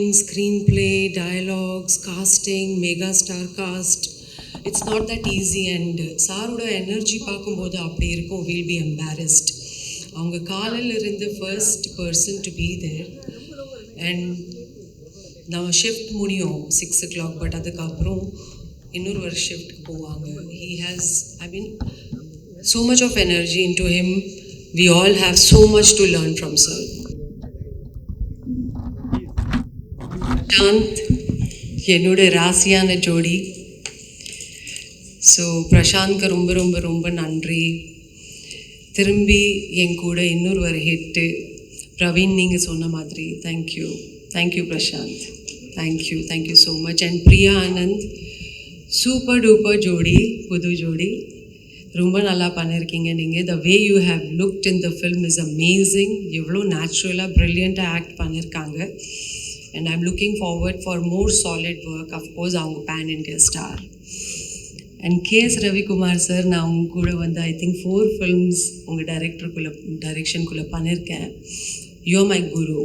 screenplay, dialogues, casting, mega star cast. It's not that easy and சாரோட energy பார்க்கும்போது அப்படி இருக்கும். வில் பி எம்பாரஸ்ட் அவங்க காலையில் இருந்து first person to be there and நான் ஷிஃப்ட் முடியும் சிக்ஸ் ஓ கிளாக் பட் அதுக்கப்புறம் இன்னொரு ஒரு ஷிஃப்ட்க்கு போவாங்க. He has I mean so much of energy in to him we all have so much to learn from sir Prashanth என்னோட ராசியான ஜோடி. ஸோ பிரசாந்த்க்கு ரொம்ப ரொம்ப ரொம்ப நன்றி. திரும்பி என் கூட இன்னொரு ஒரு ஹிட்டு. பிரவீன் நீங்கள் சொன்ன மாதிரி. Thank you thank you Prashanth thank you thank you so much and Priya Anand super duper ஜோடி புது ஜோடி. ரொம்ப நல்லா பண்ணியிருக்கீங்க நீங்கள் the way you have looked in the film is amazing எவ்வளோ நேச்சுரலாக ப்ரில்லியண்ட்டாக ஆக்ட் பண்ணியிருக்காங்க and I'm looking forward for more solid work of course அவங்க pan India star and KS Ravikumar sir நான் அவங்க கூட வந்து ஐ திங்க் ஃபோர் ஃபில்ம்ஸ் உங்கள் டைரக்டருக்குள்ளே டைரெக்ஷனுக்குள்ளே பண்ணியிருக்கேன் யோ மை குரு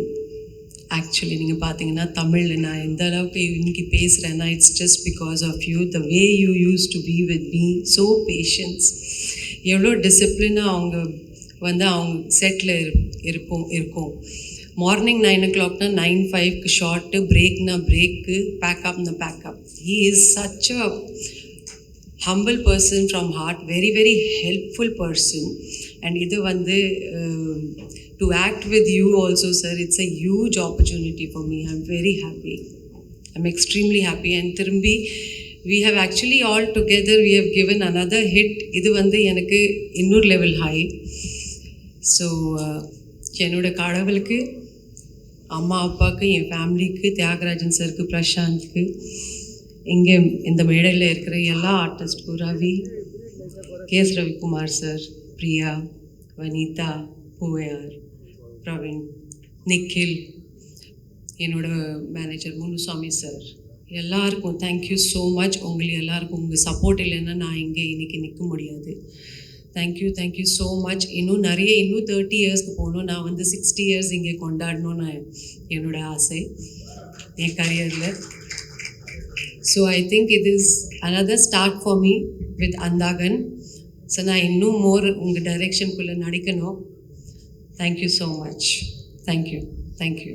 ஆக்சுவலி நீங்கள் பார்த்தீங்கன்னா தமிழில் நான் எந்த அளவுக்கு இன்னைக்கு பேசுகிறேன்னா it's just because of you the way you use to be with me so patience எவ்வளோ டிசிப்ளினாக அவங்க வந்து அவங்க செட்டில் இருப்போம் இருக்கும். மார்னிங் நைன் ஓ கிளாக்னா நைன் ஃபைவ்க்கு ஷார்ட்டு பிரேக்னா break பேக்கப்னா pack up he is such a humble person from heart very very helpful person and இது வந்து to act with you also sir it's a huge opportunity for me I am very happy I am extremely happy and திரும்பி we have actually all together we have given another hit இது வந்து எனக்கு இன்னொரு level high so என்னோட கடவுளுக்கு அம்மா அப்பாவுக்கு என் ஃபேமிலிக்கு தியாகராஜன் சருக்கு பிரசாந்த்க்கு இங்கே இந்த மேடையில் இருக்கிற எல்லா ஆர்டிஸ்ட்க்கும் Ravi K S Ravikumar sir Priya Vanitha Poovaiyar Praveen Nikhil என்னோட மேனேஜர் முனுசாமி சார் எல்லாருக்கும் தேங்க்யூ ஸோ மச் உங்களுக்கு எல்லாருக்கும் உங்கள் சப்போர்ட் இல்லைன்னா நான் இங்கே இன்றைக்கி நிற்க முடியாது. தேங்க்யூ தேங்க்யூ ஸோ மச் இன்னும் நிறைய இன்னும் தேர்ட்டி இயர்ஸ்க்கு போகணும். நான் வந்து சிக்ஸ்டி இயர்ஸ் இங்கே கொண்டாடணும்னு என்னோட ஆசை. என் கரியரில் so I think it is another start for me with Andhagan so நான் இன்னும் மோர் உங்கள் டைரெக்ஷனுக்குள்ளே நடிக்கணும். Thank you so much thank you thank you